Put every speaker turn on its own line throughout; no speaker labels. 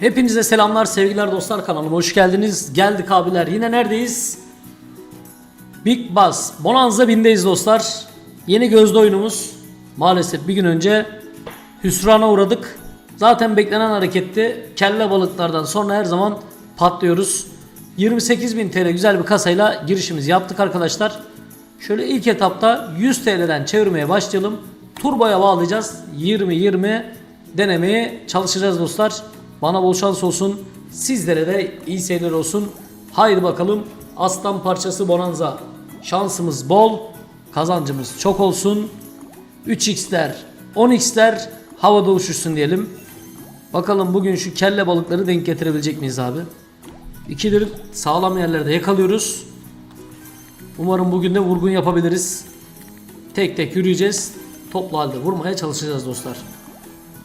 Hepinize selamlar sevgiler dostlar kanalıma hoş geldiniz. Geldik abiler yine neredeyiz? Big Buzz Bonanza 1000'deyiz dostlar. Yeni gözde oyunumuz. Maalesef bir gün önce hüsrana uğradık. Zaten beklenen hareketti. Kelle balıklardan sonra her zaman patlıyoruz. 28.000 TL güzel bir kasayla girişimizi yaptık arkadaşlar. Şöyle ilk etapta 100 TL'den çevirmeye başlayalım. Turboya bağlayacağız. 20-20 denemeye çalışacağız dostlar. Bana bol şans olsun. Sizlere de iyi seyirler olsun. Haydi bakalım. Aslan parçası Bonanza. Şansımız bol. Kazancımız çok olsun. 3x'ler, 10x'ler havada uçuşsun diyelim. Bakalım bugün şu kelle balıkları denk getirebilecek miyiz abi? İkidir sağlam yerlerde yakalıyoruz. Umarım bugün de vurgun yapabiliriz. Tek tek yürüyeceğiz. Toplu halde vurmaya çalışacağız dostlar.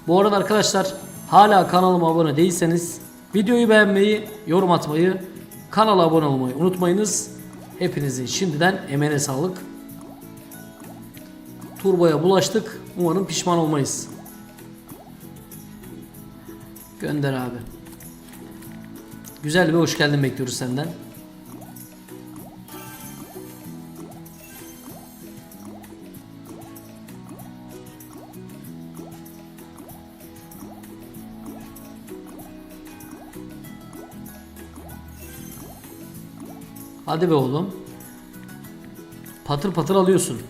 Bu arada arkadaşlar hala kanalıma abone değilseniz videoyu beğenmeyi, yorum atmayı, kanala abone olmayı unutmayınız. Hepinizin şimdiden emeğine sağlık. Turboya bulaştık. Umarım pişman olmayız. Gönder abi. Güzel bir hoş geldin bekliyoruz senden. Hadi be oğlum. Patır patır alıyorsun.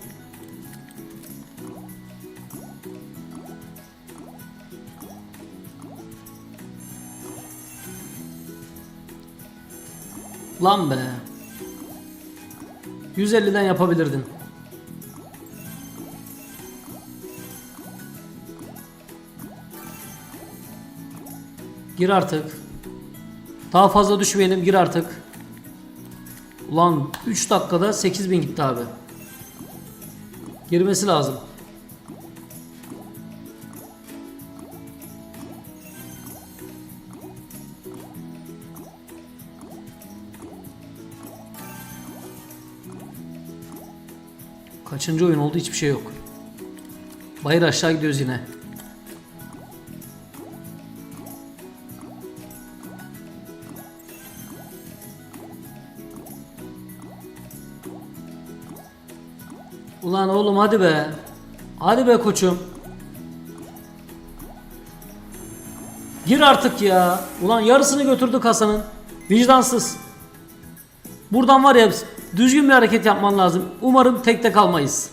Lan be. 150'den yapabilirdin. Gir artık. Daha fazla düşmeyelim gir artık. Ulan 3 dakikada 8000 gitti abi. Girmesi lazım. Kaçıncı oyun oldu hiçbir şey yok. Bayır aşağı gidiyoruz yine. Oğlum hadi be. Hadi be koçum. Gir artık ya. Ulan yarısını götürdü kasanın. Vicdansız. Buradan var ya düzgün bir hareket yapman lazım. Umarım tekte kalmayız.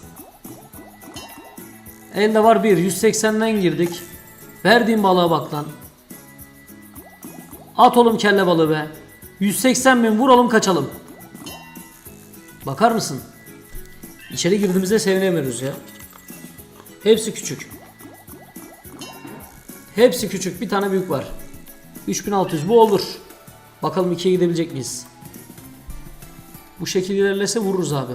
Elde var bir 180'den girdik. Verdiğim balığa bak lan. At oğlum kelle balığı be. 180 bin vuralım kaçalım. Bakar mısın? İçeri girdiğimizde sevinemiyoruz ya. Hepsi küçük. Hepsi küçük. Bir tane büyük var. 3600 bu olur. Bakalım ikiye gidebilecek miyiz? Bu şekil ilerlese vururuz abi.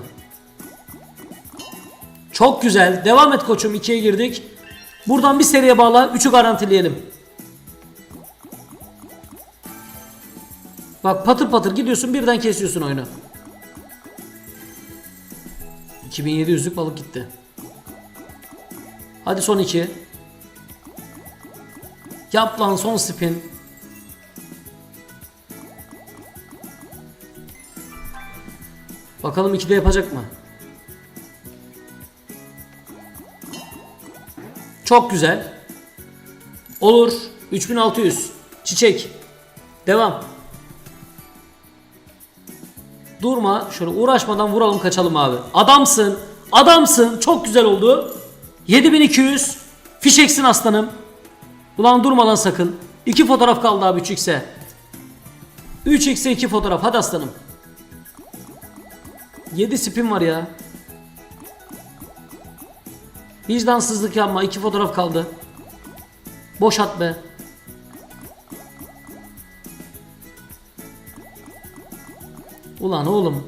Çok güzel. Devam et koçum. 2'ye girdik. Buradan bir seriye bağla. 3'ü garantileyelim. Bak patır patır gidiyorsun birden kesiyorsun oyunu. 2700'lük balık gitti. Hadi son iki. Yap lan son spin. Bakalım 2'de yapacak mı? Çok güzel. Olur. 3600. Çiçek. Devam. Durma. Şöyle uğraşmadan vuralım kaçalım abi. Adamsın. Adamsın. Çok güzel oldu. 7200. Fişeksin aslanım. Ulan durma lan sakın. 2 fotoğraf kaldı abi 3x'e. 3x'e 2 fotoğraf. Hadi aslanım. 7 spin var ya. Vicdansızlık yapma. 2 fotoğraf kaldı. Boş at be. Ulan oğlum.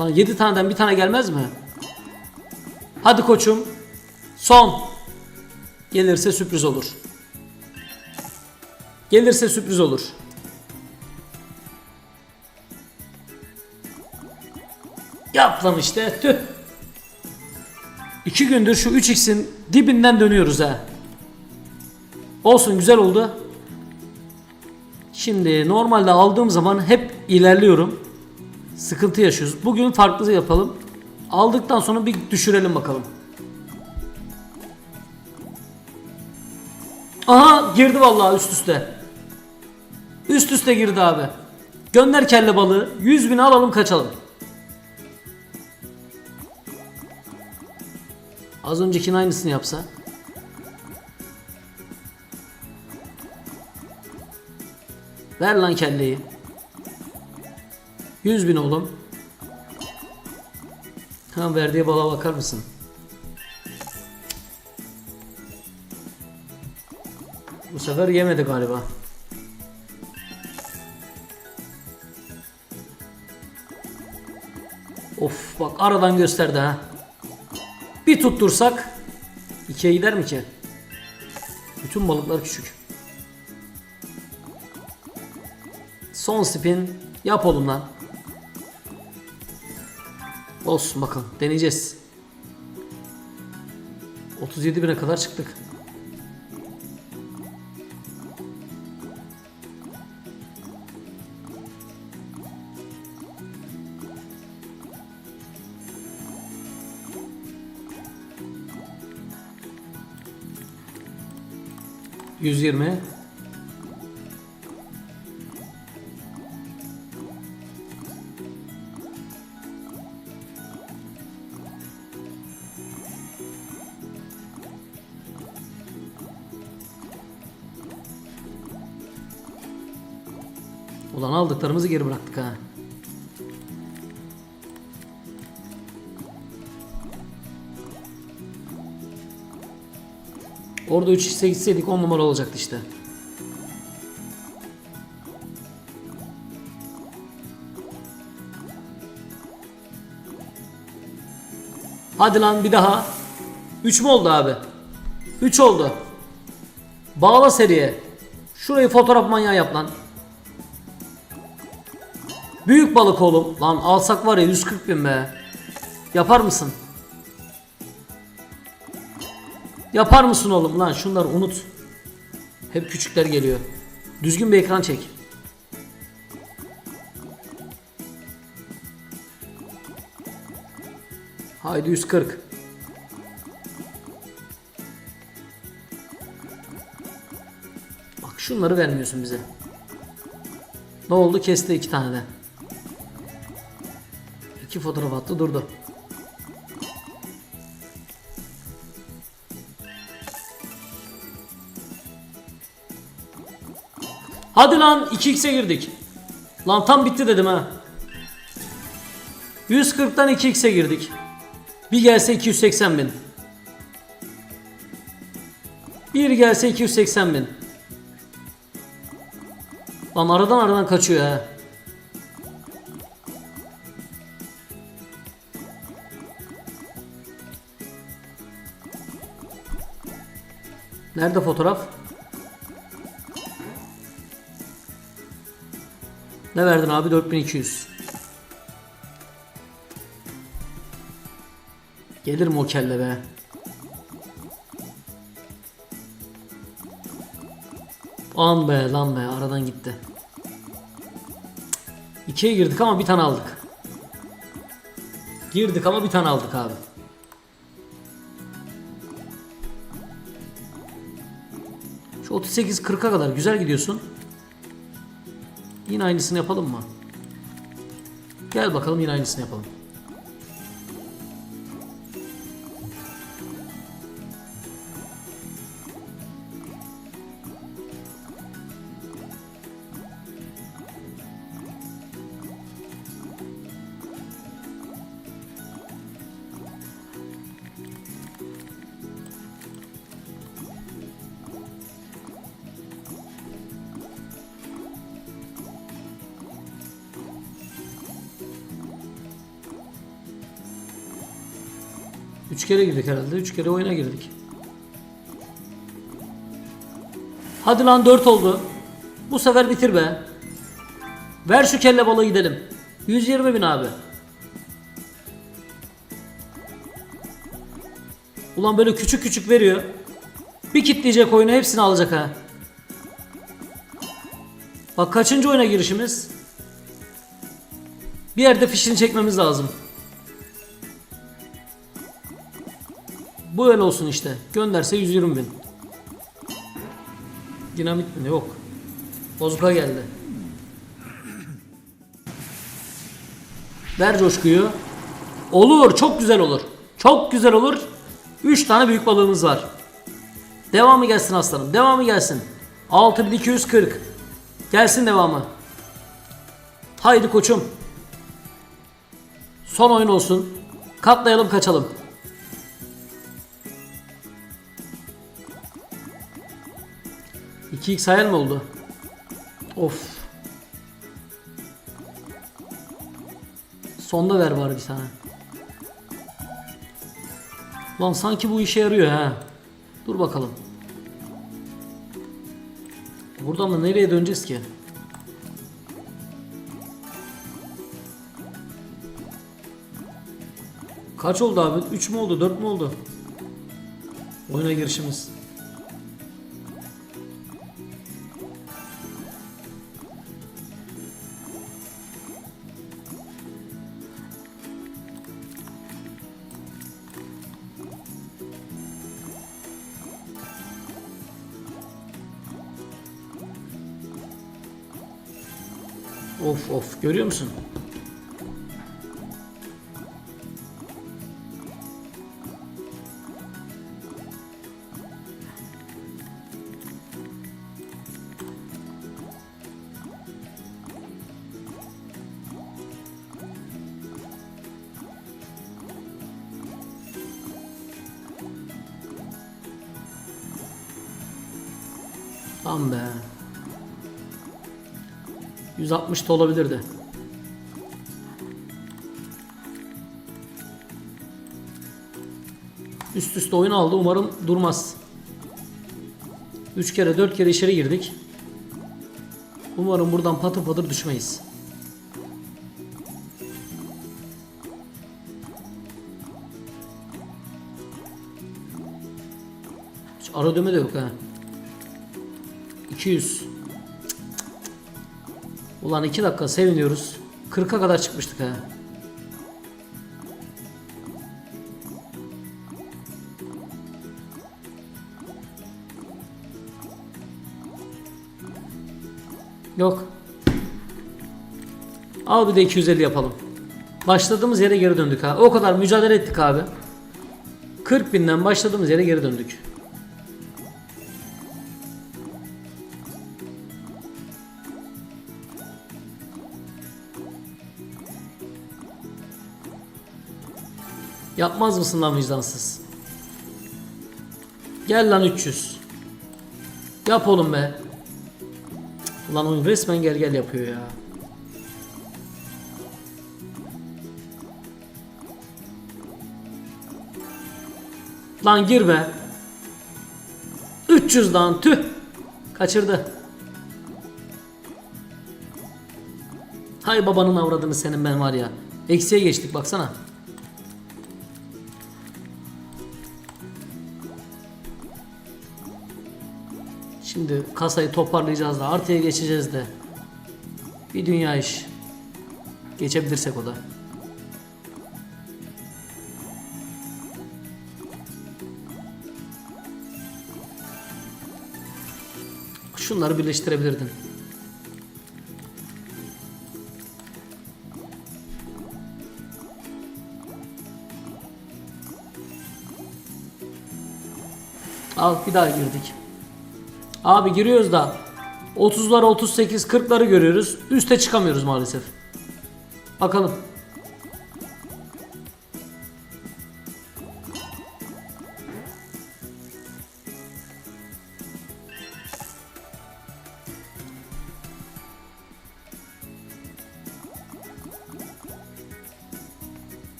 Lan 7 taneden bir tane gelmez mi? Hadi koçum. Son. Gelirse sürpriz olur. Gelirse sürpriz olur. Yap lan işte. Tüh. İki gündür şu 3x'in dibinden dönüyoruz ha. Olsun güzel oldu. Şimdi normalde aldığım zaman hep ilerliyorum. Sıkıntı yaşıyoruz. Bugün farklı yapalım. Aldıktan sonra bir düşürelim bakalım. Aha girdi vallahi üst üste. Üst üste girdi abi. Gönder kelle balığı. 100 bin alalım kaçalım. Az öncekinin aynısını yapsa. Ver lan kelleyi. 100 bin oğlum. Ha verdiği bala bakar mısın? Bu sefer yemedi galiba. Of bak aradan gösterdi ha. Bir tuttursak ikiye gider mi ki? Bütün balıklar küçük. Son spin yap oğlum lan. Olsun bakalım deneyeceğiz. 37 bine kadar çıktık. Yüz yirmi. Ulan aldıklarımızı geri bıraktık ha. Orada 3 hisse gitseydik 10 numara olacaktı işte. Hadi lan bir daha. 3 mü oldu abi? 3 oldu. Bağla seriye. Şurayı fotoğraf manyağı yap lan. Büyük balık oğlum. Lan alsak var ya 140 bin be. Yapar mısın? Yapar mısın oğlum lan şunları unut. Hep küçükler geliyor. Düzgün bir ekran çek. Haydi 140. Bak şunları vermiyorsun bize. Ne oldu? Kesti iki tane de. İki fotoğraf attı durdu. Hadi lan 2x'e girdik. Lan tam bitti dedim ha. 140'tan 2x'e girdik. Bir gelse 280 bin. Bir gelse 280 bin. Lan aradan aradan kaçıyor ha. Nerede fotoğraf? Ne verdin abi? 4200. Gelir mi o kelle be? An be lan be aradan gitti. İkiye girdik ama bir tane aldık. Girdik ama bir tane aldık abi. Şu 38-40'a kadar güzel gidiyorsun. Yine aynısını yapalım mı? Gel bakalım yine aynısını yapalım. Üç kere girdik herhalde. Üç kere oyuna girdik. Hadi lan dört oldu. Bu sefer bitir be. Ver şu kelle balığı gidelim. 120 bin abi. Ulan böyle küçük küçük veriyor. Bir kitleyecek oyunu hepsini alacak ha. Bak kaçıncı oyuna girişimiz? Bir yerde fişini çekmemiz lazım. Bu öyle olsun işte. Gönderse 120 bin. Dinamit mi? Yok. Bozuka geldi. Ver coşkuyu. Olur. Çok güzel olur. Çok güzel olur. 3 tane büyük balığımız var. Devamı gelsin aslanım. Devamı gelsin. 6240. Gelsin devamı. Haydi koçum. Son oyun olsun. Katlayalım kaçalım. İki x hayal mi oldu? Of. Sonda ver bari bir tane. Lan sanki bu işe yarıyor ha. Dur bakalım. Buradan da nereye döneceğiz ki? Kaç oldu abi? 3 mü oldu? 4 mü oldu? Oyuna girişimiz. Of of görüyor musun? Tamam be. 160 da olabilirdi. Üst üste oyun aldı. Umarım durmaz. 3 kere 4 kere içeri girdik. Umarım buradan patır patır düşmeyiz. Hiç ara ödeme de yok ha. 200. Ulan 2 dakika seviniyoruz. 40'a kadar çıkmıştık ha. Yok. Al bir de 250 yapalım. Başladığımız yere geri döndük ha. O kadar mücadele ettik abi. 40 binden başladığımız yere geri döndük. Yapmaz mısın lan vicdansız? Gel lan 300. Yap oğlum be. Ulan oyun resmen gel gel yapıyor ya. Lan gir be. 300 lan tüh. Kaçırdı. Hay babanın avradını senin ben var ya. Eksiye geçtik baksana. Şimdi kasayı toparlayacağız da artıya geçeceğiz de. Bir dünya iş. Geçebilirsek o da. Şunları birleştirebilirdin. Al bir daha girdik. Abi giriyoruz da 30'lara 38 40'ları görüyoruz. Üste çıkamıyoruz maalesef. Bakalım.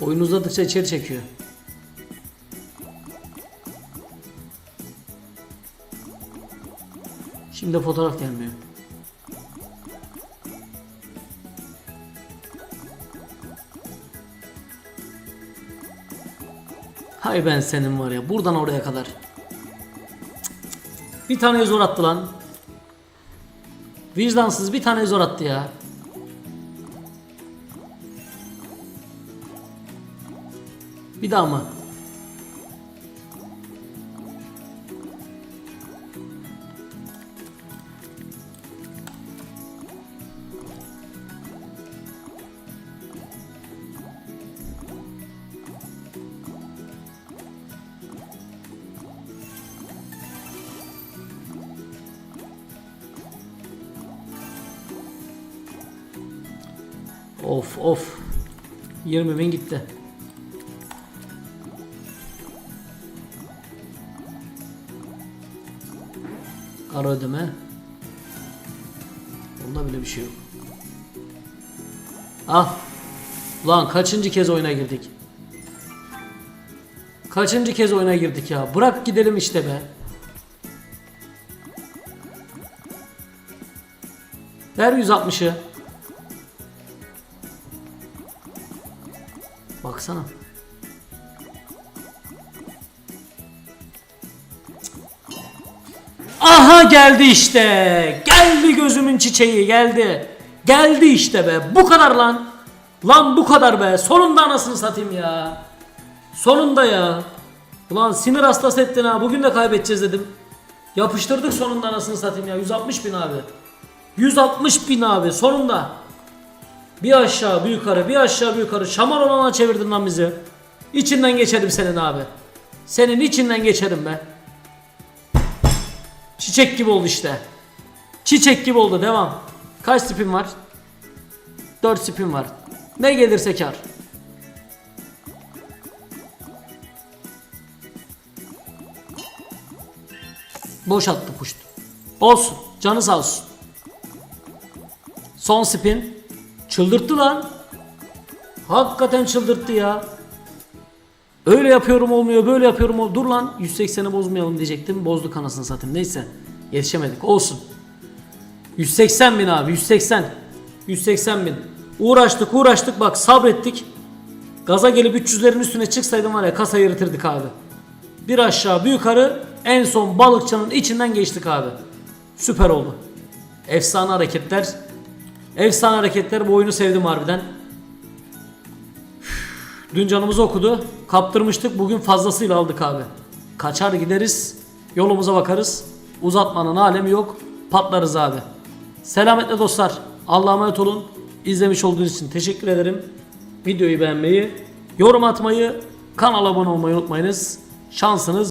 Oyun uzadıkça içeri çekiyor. Şimdi de fotoğraf gelmiyor. Hay ben senin var ya buradan oraya kadar. Bir tane zor attı lan. Vicdansız bir tane zor attı ya. Bir daha mı? 20 bin gitti. Ara ödeme. Onda bile bir şey yok. Ah. Lan kaçıncı kez oyuna girdik? Kaçıncı kez oyuna girdik ya? Bırak gidelim işte be. Ver 160'ı. Baksana. Aha geldi işte. Geldi gözümün çiçeği geldi. Geldi işte be. Bu kadar lan. Lan bu kadar be. Sonunda anasını satayım ya. Sonunda ya. Ulan sinir hastası ettin ha. Bugün de kaybedeceğiz dedim. Yapıştırdık sonunda anasını satayım ya. 160 bin abi. 160 bin abi sonunda. Bir aşağı bir yukarı bir aşağı bir yukarı şamar olana çevirdin lan bizi. İçinden geçerim senin abi. Senin içinden geçerim be. Çiçek gibi oldu işte. Çiçek gibi oldu devam. Kaç spin var? 4 spin var. Ne gelirse kar. Boş attı puşt. Olsun. Canı sağ olsun. Son spin. Çıldırttı lan. Hakikaten çıldırttı ya. Öyle yapıyorum olmuyor, böyle yapıyorum olmuyor. Dur lan 180'i bozmayalım diyecektim. Bozduk anasını satayım. Neyse. Yetişemedik. Olsun. 180 bin abi 180. 180 bin. Uğraştık uğraştık bak sabrettik. Gaza gelip 300'lerin üstüne çıksaydım var ya kasayı yırtırdık abi. Bir aşağı bir yukarı en son balıkçının içinden geçtik abi. Süper oldu. Efsane hareketler. Efsane hareketler bu oyunu sevdim harbiden. Dün canımızı okudu. Kaptırmıştık. Bugün fazlasıyla aldık abi. Kaçar gideriz. Yolumuza bakarız. Uzatmanın alemi yok. Patlarız abi. Selametle dostlar. Allah'a emanet olun. İzlemiş olduğunuz için teşekkür ederim. Videoyu beğenmeyi, yorum atmayı, kanala abone olmayı unutmayınız. Şansınız